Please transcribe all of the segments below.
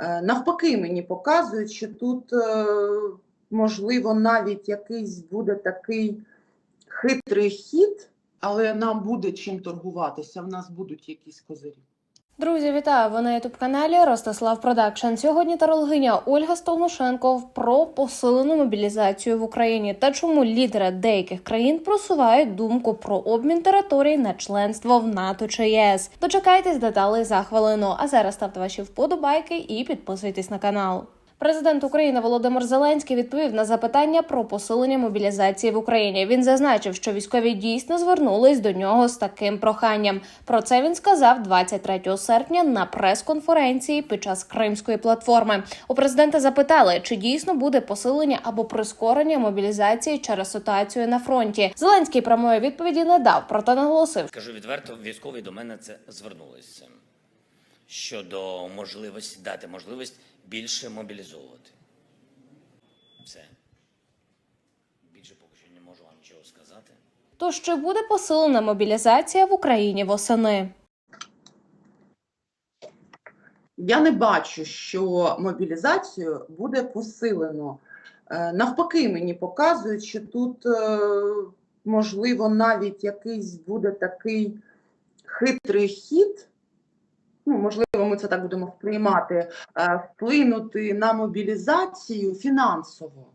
Е, Навпаки, мені показують, що тут, е, можливо, навіть якийсь буде такий хитрий хід, але нам буде чим торгуватися, в нас будуть якісь козирі. Друзі, вітаю! Ви на ютуб каналі Ростислав Продакшн. Сьогодні тарологиня Ольга Стогнушенко про посилену мобілізацію в Україні та чому лідери деяких країн просувають думку про обмін територій на членство в НАТО чи ЄС. Дочекайтесь деталей за хвилину. А зараз ставте ваші вподобайки і підписуйтесь на канал. Президент України Володимир Зеленський відповів на запитання про посилення мобілізації в Україні. Він зазначив, що військові дійсно звернулись до нього з таким проханням. Про це він сказав 23 серпня на прес-конференції під час Кримської платформи. У президента запитали, чи дійсно буде посилення або прискорення мобілізації через ситуацію на фронті. Зеленський прямої відповіді не дав, проте наголосив, Скажу відверто, військові до мене це звернулись з цим щодо можливості дати можливість більше мобілізовувати. Все. Більше поки що не можу вам нічого сказати. то чи буде посилена мобілізація в Україні восени. Я не бачу, що мобілізацію буде посилено. Е, Навпаки, мені показують, що тут, е, можливо, навіть якийсь буде такий хитрий хід. Ну, можливо, ми це так будемо сприймати, е, вплинути на мобілізацію фінансово.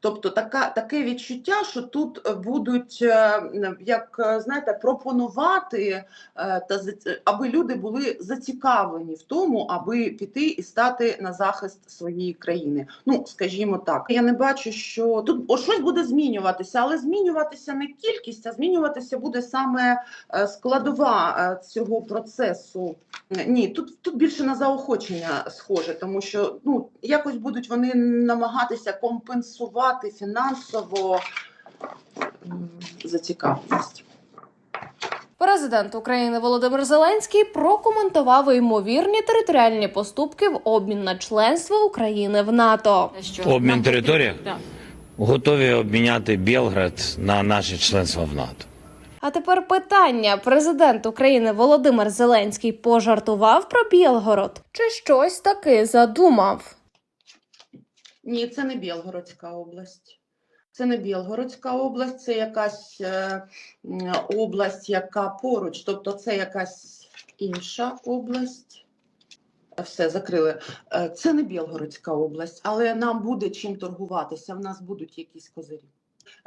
Тобто така, таке відчуття, що тут е, будуть, е, як е, знаєте, пропонувати, та аби люди були зацікавлені в тому, аби піти і стати на захист своєї країни. Ну, скажімо так, я не бачу, що тут о, щось буде змінюватися, але змінюватися не кількість, а змінюватися буде саме складова цього процесу. Ні, тут, тут більше на заохочення схоже, тому що ну якось будуть вони намагатися компенсувати фінансово м, зацікавленість. Президент України Володимир Зеленський прокоментував ймовірні територіальні поступки в обмін на членство України в НАТО. Що Обмін території? Да. Готові обміняти Білград на наше членство в НАТО. А тепер питання: президент України Володимир Зеленський пожартував про Білгород чи щось таки задумав? Ні, це не Білгородська область. Це не Білгородська область, це якась е, область, яка поруч, тобто це якась інша область. Все, закрили. Е, Це не Білгородська область, але нам буде чим торгуватися, в нас будуть якісь козирі.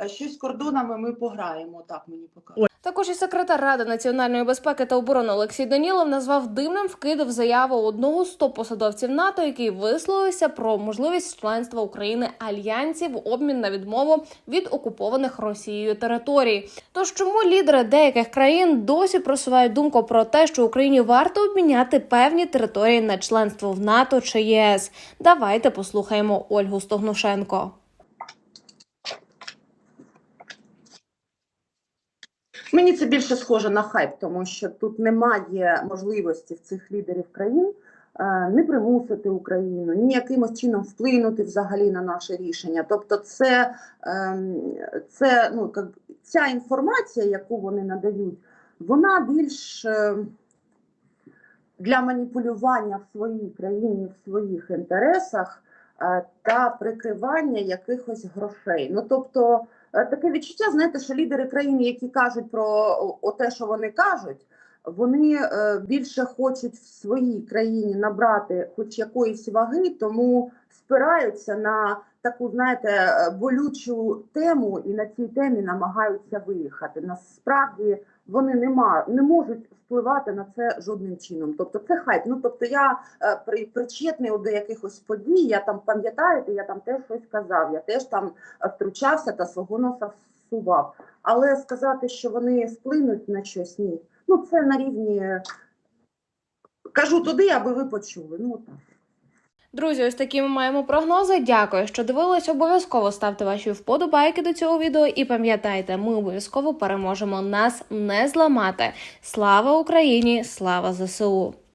Е, Щось з кордонами ми пограємо, так мені показує. Також і секретар Ради національної безпеки та оборони Олексій Данілов назвав дивним вкид в заяву одного з топ-посадовців НАТО, який висловився про можливість членства України альянсі в обмін на відмову від окупованих Росією територій. Тож чому лідери деяких країн досі просувають думку про те, що Україні варто обміняти певні території на членство в НАТО чи ЄС? Давайте послухаємо Ольгу Стогнушенко. Мені це більше схоже на хайп, тому що тут немає можливості в цих лідерів країн е, не примусити Україну, ні якимось чином вплинути взагалі на наше рішення. Тобто, це, ем, це ну, ця інформація, яку вони надають, вона більш е, для маніпулювання в своїй країні, в своїх інтересах та прикривання якихось грошей. Ну тобто. Е, Таке відчуття, знаєте, що лідери країн, які кажуть про те, що вони кажуть, вони е, більше хочуть в своїй країні набрати хоч якоїсь ваги, тому спираються на таку, знаєте, болючу тему і на цій темі намагаються виїхати. Насправді вони нема не можуть впливати на це жодним чином. Тобто це хайп. Ну тобто я е, при, причетний до якихось подій, я там пам'ятаєте, я там теж щось казав, я теж там втручався та свого носа всував. Але сказати, що вони вплинуть на щось, ні. Ну це на рівні кажу туди, аби ви почули. Ну так. Друзі, ось такі ми маємо прогнози. Дякую, що дивились. Обов'язково ставте ваші вподобайки до цього відео і пам'ятайте, ми обов'язково переможемо. Нас не зламати. Слава Україні! Слава ЗСУ!